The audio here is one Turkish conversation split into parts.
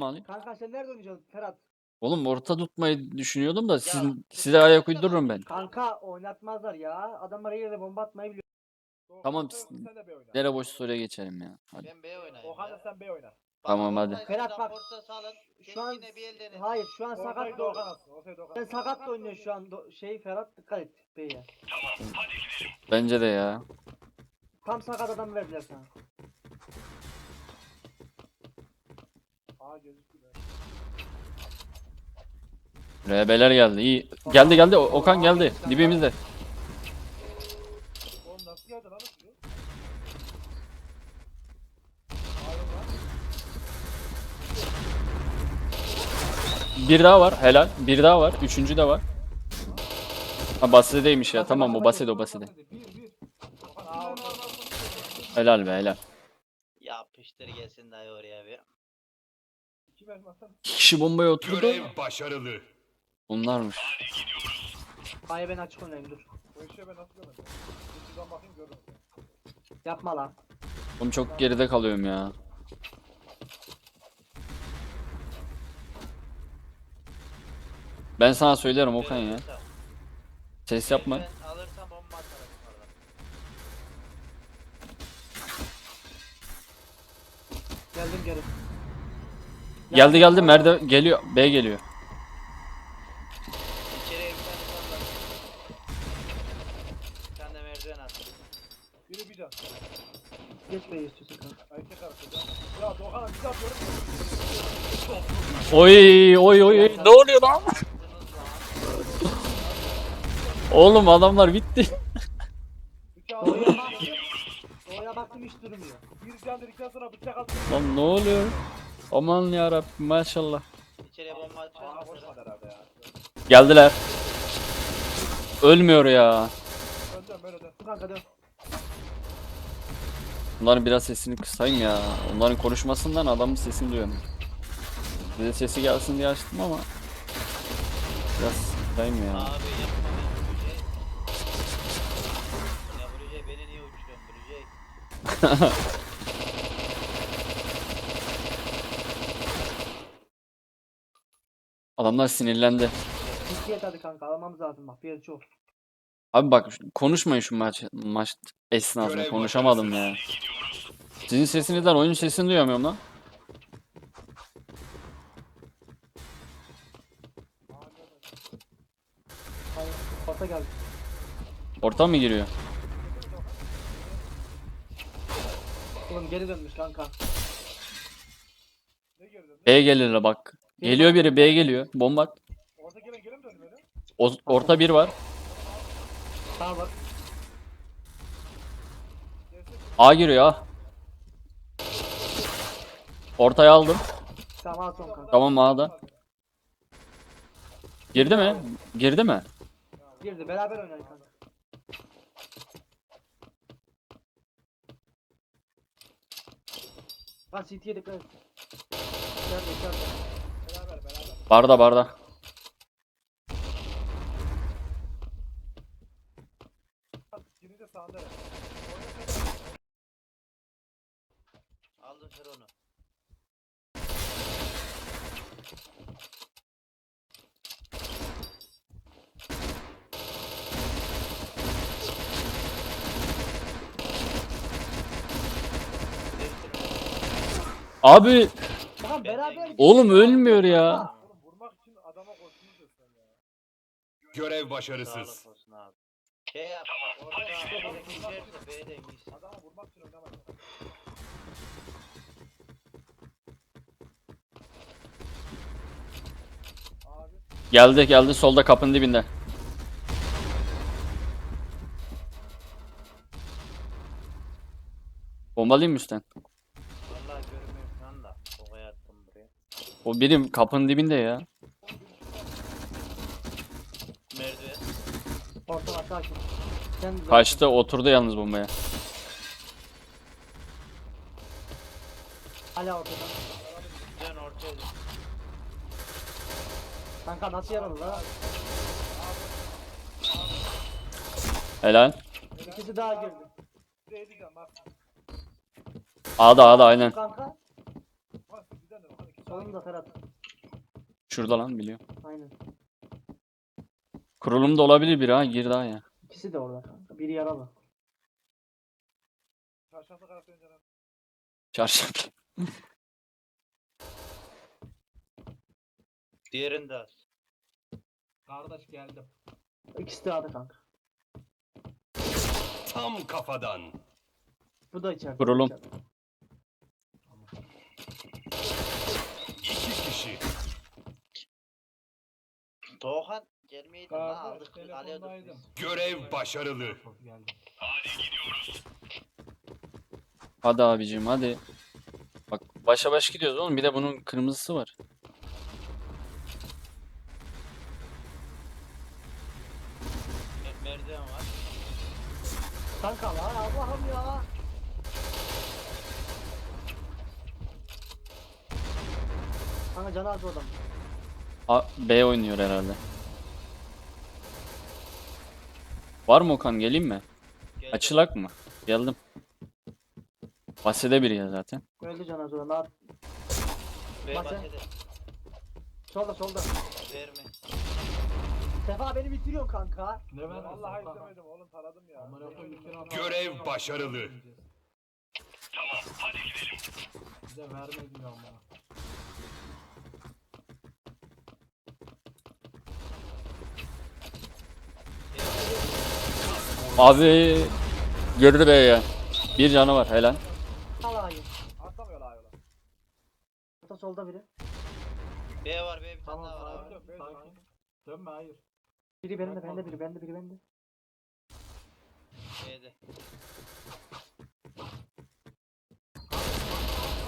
Alayım? Kanka sen nerede oynayacaksın Ferhat? Oğlum orta tutmayı düşünüyordum da siz, Ya, size ayak tutmak uydururum ben. Kanka oynatmazlar ya. Adamlar yere bomba atmayı biliyor. Tamam, Sen, de B oyna. Nere boş soruya geçelim ya. Hadi. Ben B oynayayım. Da ya. sen B oyna. Tamam, hadi. Ferhat bak, orta salın. şu an- yine bir elden. Hayır şu an sakat da Okan Sen sakat da oynuyorsun şu an do- şey Ferhat dikkat et B'ye. Bence de ya. Tam sakat adam verdiler sana. Aa. RB'ler geldi. İyi. Geldi geldi. O- Okan geldi. Dibimizde. Oğlum nasıl geldi lan o çocuk? Hayır lan. Bir daha var. Helal. Bir daha var. Üçüncü de var. Ha Baside'deymiş ya. Tamam o Baside o Baside. Bir bir. Okan aa Okan. Helal be helal. Yapıştır gelsin dayı oraya bir. İki kişi bombaya oturdu. Görev başarılı. Bunlarmış. Hayır ben açık oynayayım dur. Bu işe ben nasıl görmedim? Bir şuradan bakayım görürüm. Yapma lan. Oğlum çok geride kalıyorum ya. Ben sana söylerim Okan ya. Ses yapma. Ben alırsam bomba atarım orada. Geldim geri. Geldi geldi merde geliyor. B geliyor. İçeriye bir tane salla. Bir tane de merdiven at. Biri bir can. Geç B'ye istiyorsun kanka. Erkek arası can. Ya Doğan'a bir can diyorum. Oy oy oy oy. Ne oluyor lan? Oğlum adamlar bitti. Doğuya baktım. Doğuya baktım hiç durmuyor. Bir can dedikten sonra bıçak attım. Lan ne oluyor? Aman ya Rabbim maşallah. İçeriye bomba ya. Geldiler. Ölmüyor ya. Önden böyle dön. Kanka dön. Bunların biraz sesini kısayım ya. Onların konuşmasından adamın sesini duyuyorum. Bize sesi gelsin diye açtım ama biraz kısayım ya. Abi yapma. Ya beni niye Bluejay? Adamlar sinirlendi. Ciddiyet hadi kanka almamız lazım bak bir çok. Abi bak konuşmayın şu maç maç esnasında Görev konuşamadım ya. Sizin sesinizden oyun sesini duyamıyorum lan. Orta geldi. Orta mı giriyor? Oğlum geri dönmüş kanka. B gelirler bak. Geliyor biri B geliyor. Bomba at. Orada gelen gelen mi döndü böyle? O- orta bir var. Sağa bak. A giriyor A. Ortaya aldım. Tamam al son kanka. Tamam A'da. Girdi mi? Girdi mi? Girdi beraber oynayın kanka. Lan CT'ye dikkat et. İçeride içeride. Barda barda. Aldın kır onu. Abi Tamam beraber oğlum ölmüyor ya. Oğlum vurmak için adama koştunuz ya sen ya. Görev başarısız. Sağlık olsun abi. Şey yap. Vurmak için oynamayın. Abi Geldi geldi solda kapının dibinde. Bombalayayım mı üstten? Vallahi görmüyorum şu anda. Kovaya attım buraya. O birim kapının dibinde ya. Merdiven. Orta var sakin. Sen Kaçtı oturdu yalnız bombaya. Hala ortada. Ortaya dön. Kanka nasıl yaralı la? Helal. İkisi daha girdi. bir de edeceğim bak. A'da A'da aynen. Kanka Solunda Ferhat. Şurada lan biliyorum. Aynen. Kurulum da olabilir bir ha gir daha ya. İkisi de orada kanka. Biri yaralı. Çarşaflı karakterin canı. Çarşaf. Diğerini de az. Kardeş geldim. İkisi de adı kanka. Tam kafadan. Bu da içeride. Kurulum. içeride. İki kişi. Doğan gelmeydin lan Kardeş aldık alıyorduk telefondaydım. biz. Görev başarılı. Geldim. Hadi abicim hadi. Bak başa baş gidiyoruz oğlum bir de bunun kırmızısı var. Me- Merdiven var. Kanka lan Allah'ım ya. Kanka canı az adam. A B oynuyor herhalde. Var mı Okan geleyim mi? Geldi. Açılak mı? Geldim. Basede biri ya zaten. Öldü canı az o adam. Daha- Ve Bak sen. bahçede. Solda solda. Verme. Sefa beni bitiriyorsun kanka. Ne ben Vallahi istemedim oğlum taradım ya. Görev başarılı. Bize vermedim ya ama. Abi girdi be ya. Bir canı var helal. La yola. Orta solda biri. B var B bir tane Tamam daha var abi. sakin. Sakin. Dönme hayır. Biri bende bende biri bende biri bende. B'de.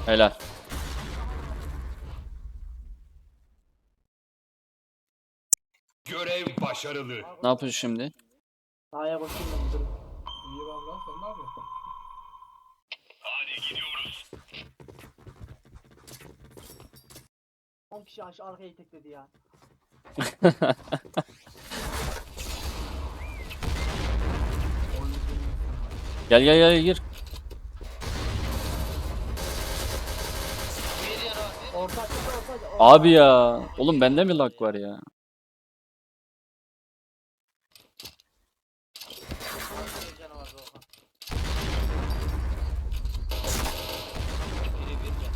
Helal. Görev başarılı. Ne yapıyoruz şimdi? A'ya bakayım ben durun. İyi valla sen ne yapıyorsun? On kişi aşağı arkaya itekledi ya. Gel gel gel gir. Orta orta. orta. Abi ya. Oğlum bende mi lag var ya? Bir canı var Doğan. Biri bir can.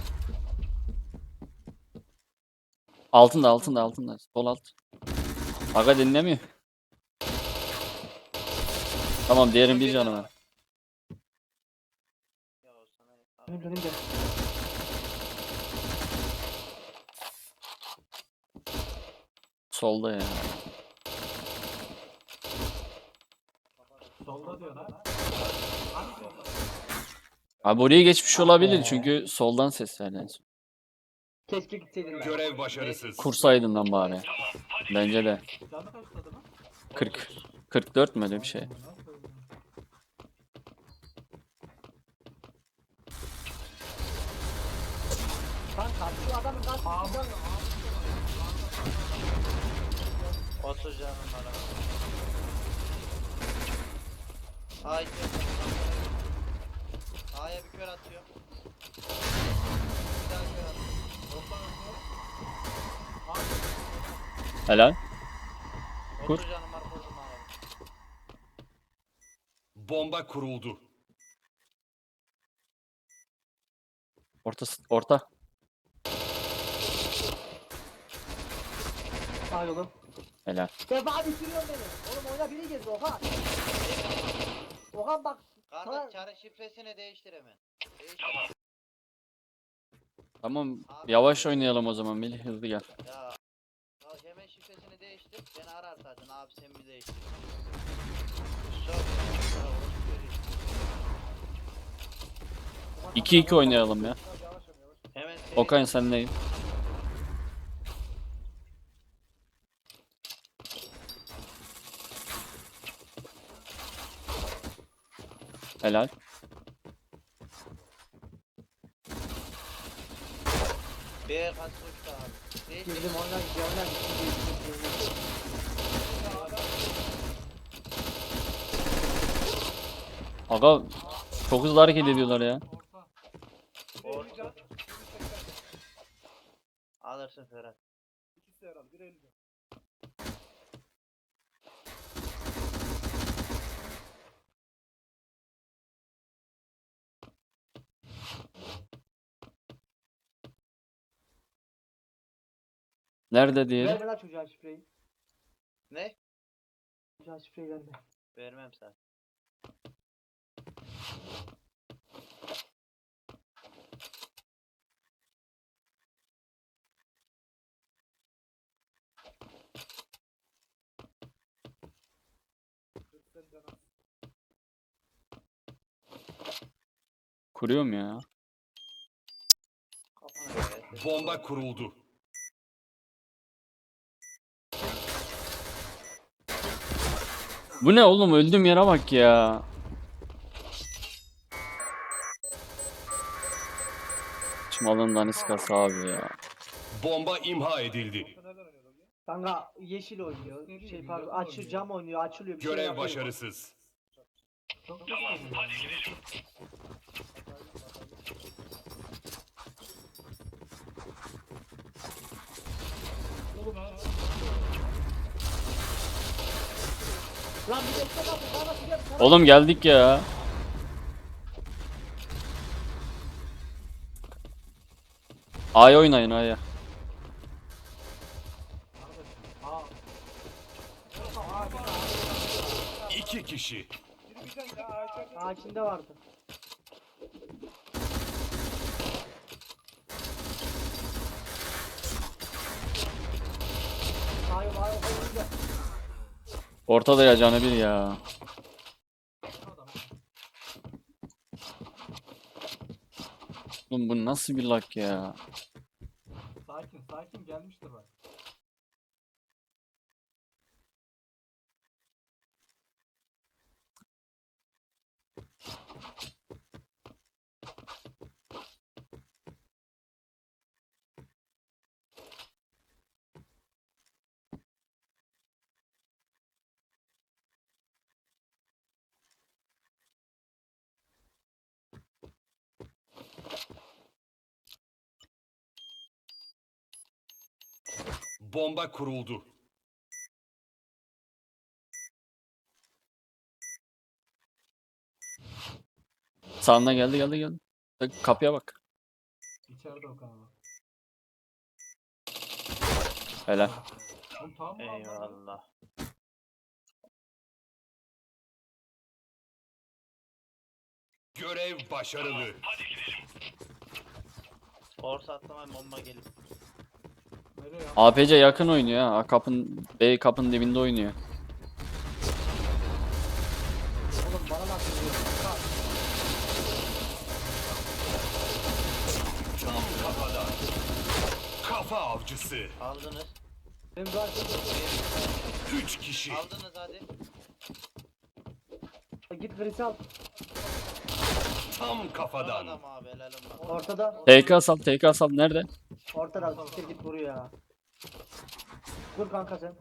Altında altında altında. Sol alt. Aga dinlemiyor. Tamam diğerin bir canı var. Benim benim de. Solda ya. Solda diyor solda? Abi oraya geçmiş olabilir çünkü soldan ses verdi. Keşke gitseydin ben. Görev başarısız. Kursaydın lan bari. Bence de. Canı kaç adamın? 40. 44 mü öyle bir şey? Adamın 30 canım var abi. Ay A'ya bir kör atıyor. Bir daha kör atıyor. Helal. 30 canım var vurdum abi. Bomba kuruldu. Orta orta. Sağ yolu. Helal. Sefa bitiriyorsun beni. Oğlum oyna biri girdi Oha. Oha bak. Kardeş çarı şifresini değiştir hemen. Değiştir. Tamam yavaş oynayalım o zaman Melih hızlı gel. Ya. Ya hemen şifresini değiştir. Beni arar zaten abi sen mi değiştir. Sor ya. Ya, orası böyle. 2-2 oynayalım ya. Hemen seri- Okan sen neyim? Helal. Kaç abi. Girdim oyna oyna. Aga çok hızlı hareket ediyorlar ya. Orta. Orta. Alırsın Ferhat. İkisi herhalde. Bir elli. Nerede diyelim? Verme lan çocuğa şifreyi. Ne? Çocuğa şifreyi verme. Vermem sen. Kuruyorum ya. Bomba kuruldu. Bu ne oğlum öldüm yere bak ya. Çmalın daniskası abi ya. Bomba imha edildi. Kanka yeşil oynuyor. Şey pardon açı cam oynuyor açılıyor bir şey Görev yapıyor. başarısız. Güzel. Hadi gidelim. Oğlum ha. Lan bir bekle lan bu bana gidiyor. Oğlum geldik ya. A'ya oynayın A'ya. İki kişi. Aa içinde vardı. Hayır hayır hayır. Ortada ya canı bir ya. Oğlum bu nasıl bir lak ya? Sakin sakin gelmiştir bak. Bomba kuruldu. Sağından geldi geldi geldi. Bak, Kapıya bak. İçeride Okan abi. Helal. Oğlum tamam mı? lan? Eyvallah. Görev başarılı. Force atlamam bomba gelip. APC yakın oynuyor ha. Kapın B kapının dibinde oynuyor. Oğlum bana nasıl diyor? Bak, Tam kafadan. Kafa avcısı. Aldınız. Benim zaten Üç kişi. Aldınız hadi. git Gris'i al. Tam kafadan. adam abi helalim. Ortada. TK sal TK sal nerede? Ortada. Siktir git vuruyor ya. Vur kanka sen.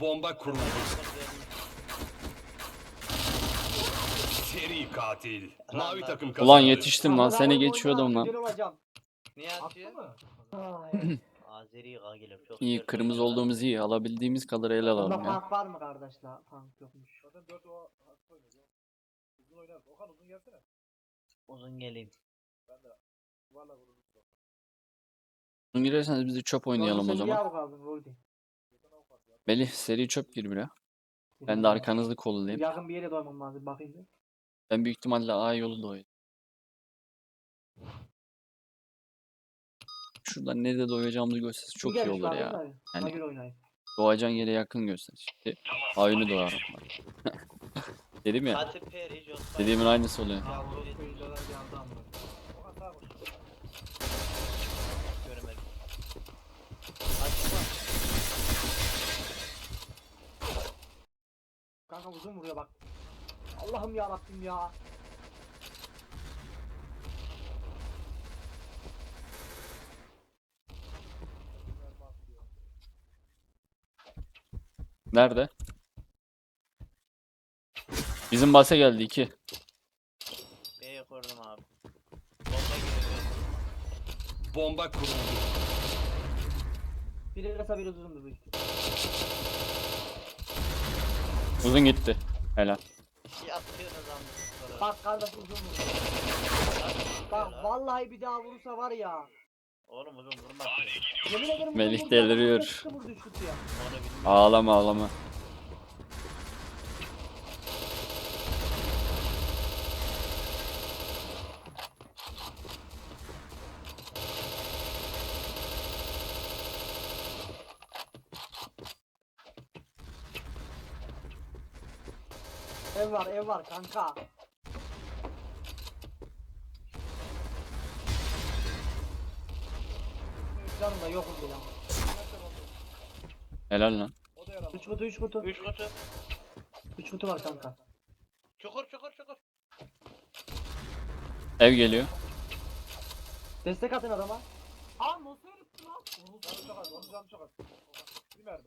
Bomba kuruldu. Seri katil. Mavi takım kazandı. Ulan yetiştim lan seni geçiyordum lan. Niye atıyor? Azeri İyi kırmızı olduğumuz iyi. Alabildiğimiz kadar el alalım ya. tank var mı kardeşler? Tank yokmuş. Zaten 4 o hasta oynuyor. Uzun oynar. Okan uzun gelsene. Uzun geleyim. Ben de. Valla vururuz. Bunu girerseniz biz de çöp oynayalım o zaman. Melih seri çöp gir bire. Ben de arkanızı kollayayım. Yakın bir yere doymam lazım bakayım bir. Ben büyük ihtimalle A yolu da oynayayım. Şuradan nerede doyacağımızı gösterse çok iyi olur ya. Yani- Doğacağın yere yakın göster. Şimdi oyunu doğarım. Dedim ya. Katil Peri. Dediğimin aynısı oluyor. Göremedim. Açma. Kanka uzun vuruyor bak. Allah'ım ya Rabbim ya. Nerede? Bizim base geldi 2. B'ye kurdum abi. Bomba geliyor. Bomba kuruldu. Biri kısa biri uzun büyük. Uzun gitti. Helal. Yatıyorsunuz anlık. Bak kardeş uzun vurdu. Bak vallahi bir daha vurursa var ya. Oğlum uzun vurmak. Yemin ederim uzun Melih deliriyor. adam sıkı vurdu şut ya. Onu bilmiyorum. Ağlama ağlama. Ev var ev var kanka. Canım da bile. Helal lan. Da yaralı. 3 kutu 3 kutu. Üç kutu. 3 kutu var kanka. Çukur çukur çukur. Ev geliyor. Destek atın adama. Aa nasıl yürüttü lan? Canı çok az. Onun canı çok az. Bir mermi.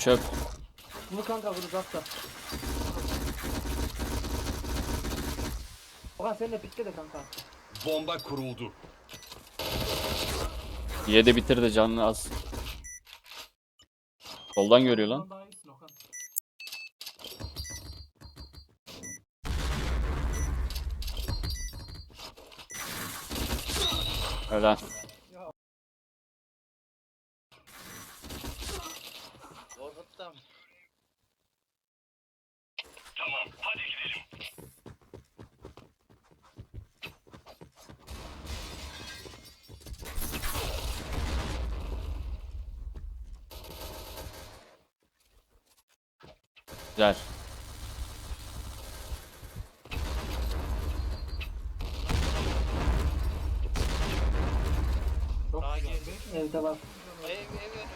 Çöp. Vur kanka vur uzakta. Okan sen de pikle de kanka. Bomba kuruldu. Yedi bitirdi canlı az. Soldan görüyor lan. Daha iyisin Okan. Helal. Korkuttum. Güzel. Daha girdi. Evde var. Ev ev yanıyor.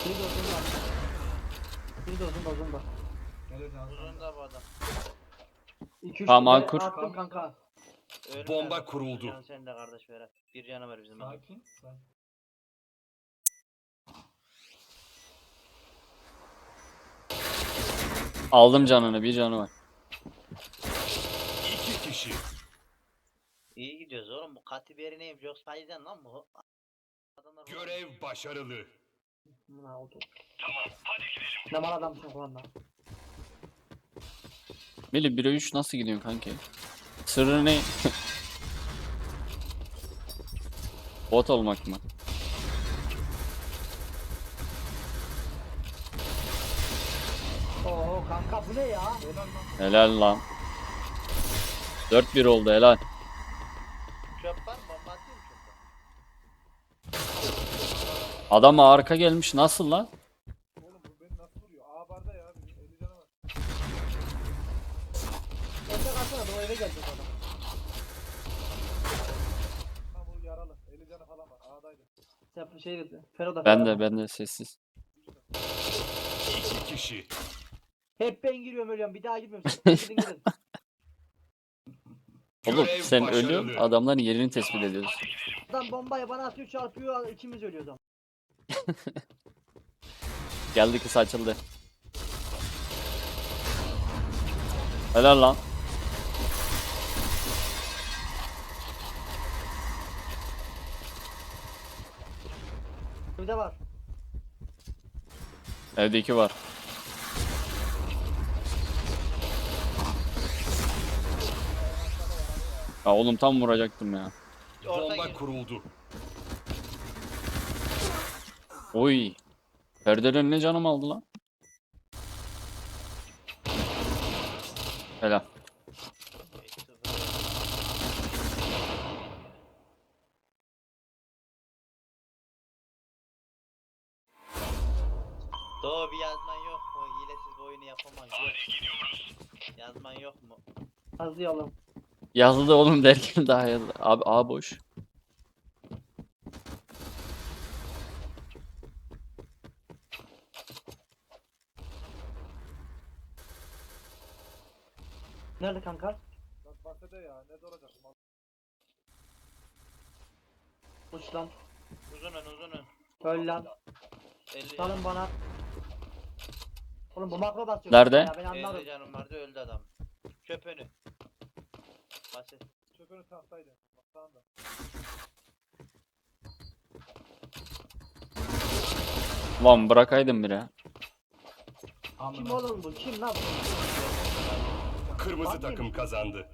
Ev al. Bir de var. Bir de da uzun da. Gelir canı. Uzun da bu adam. 2 3 Tamam, al kur. Attım kanka. Ölme. Bomba kuruldu. Can sen de kardeş Berat. Bir canı var bizim. Sakin. Sakin. Aldım canını bir canı var. İki kişi. İyi gidiyoruz oğlum. Bu katiberi neymiş? Yok sayıcan lan bu. Adamlar Görev başarılı. Ne oldu? Tamam hadi gidelim. Ne mal adamsın falan lan. Melih 1'e 3 nasıl gidiyorsun kanki? Sırrı ne? Bot olmak mı? Kanka bu ne ya? Helal lan. 4-1 oldu helal. Çöp var mı? Bomba atayım mı çöpe? Adam arka gelmiş nasıl lan? Oğlum bu beni nasıl vuruyor? A barda ya. Bizim 50 canı var. Evde kalsana o eve gelecek adam. Tam bu yaralı. 50 canı falan var. A'daydı. Sen şey dedi. Fero da. Ben de ben de sessiz. İki kişi. Hep ben giriyorum ölüyorum. Bir daha girmiyorum. Siz gidin gidin. Oğlum Görev sen başarılı. ölüyorsun adamların yerini tespit ediyorsun. Adam bombayı bana atıyor çarpıyor ikimiz ölüyoruz ama. Geldi kısa açıldı. Helal lan. Evde var. Evde iki var. Ya oğlum tam vuracaktım ya. Orta Bomba gir. kuruldu. Oy. Perdeden ne canım aldı lan? Helal. Doğu bir yazman yok mu? Hilesiz bu oyunu yapamam. Yok. Yazman yok mu? Hazlayalım. Yazdı oğlum derken daha yazdı. Abi A boş. Nerede kanka? Bak bahsede ya. Ne olacak? Uç lan. Uzun ön uzun ön. Öl lan. 50 Salın bana. Oğlum bu makro basıyor. Nerede? Ya ben anladım. 50 canım vardı öldü adam. Çöp önü. Basit. Çöpünü tahtaydı. Bak sağında. Lan bırakaydın biri. Kim oğlum bu? Kim lan bu? Kırmızı takım kazandı.